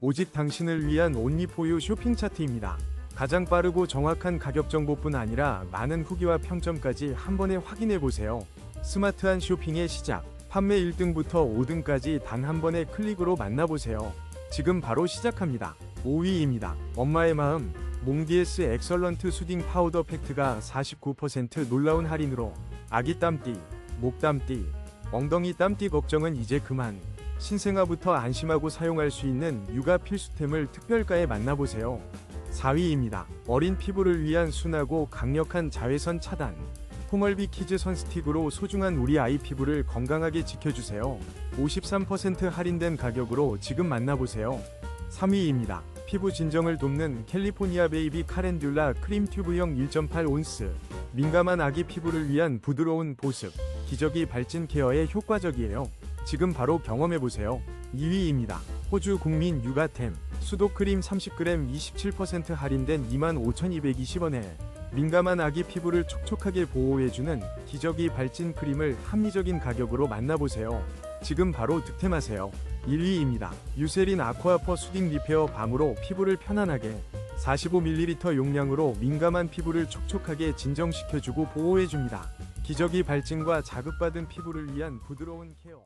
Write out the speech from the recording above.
오직 당신을 위한 온리포유 쇼핑 차트입니다. 가장 빠르고 정확한 가격 정보뿐 아니라 많은 후기와 평점까지 한 번에 확인해 보세요. 스마트한 쇼핑의 시작. 판매 1등부터 5등까지 단 한 번의 클릭으로 만나보세요. 지금 바로 시작합니다. 5위입니다. 엄마의 마음. 몽디에스 엑설런트 수딩 파우더 팩트가 49% 놀라운 할인으로 아기 땀띠, 목 땀띠, 엉덩이 땀띠 걱정은 이제 그만. 신생아부터 안심하고 사용할 수 있는 육아 필수템을 특별가에 만나보세요. 4위입니다. 어린 피부를 위한 순하고 강력한 자외선 차단. 포멀비 키즈 선스틱으로 소중한 우리 아이 피부를 건강하게 지켜주세요. 53% 할인된 가격으로 지금 만나보세요. 3위입니다. 피부 진정을 돕는 캘리포니아 베이비 카렌듈라 크림 튜브형 1.8 온스. 민감한 아기 피부를 위한 부드러운 보습, 기저귀 발진 케어에 효과적이에요. 지금 바로 경험해보세요. 2위입니다. 호주 국민 육아템 수도 크림 30g 27% 할인된 25,220원에 민감한 아기 피부를 촉촉하게 보호해주는 기저귀 발진 크림을 합리적인 가격으로 만나보세요. 지금 바로 득템하세요. 1위입니다. 유세린 아쿠아퍼 수딩 리페어 밤으로 피부를 편안하게 45ml 용량으로 민감한 피부를 촉촉하게 진정시켜주고 보호해줍니다. 기저귀 발진과 자극받은 피부를 위한 부드러운 케어.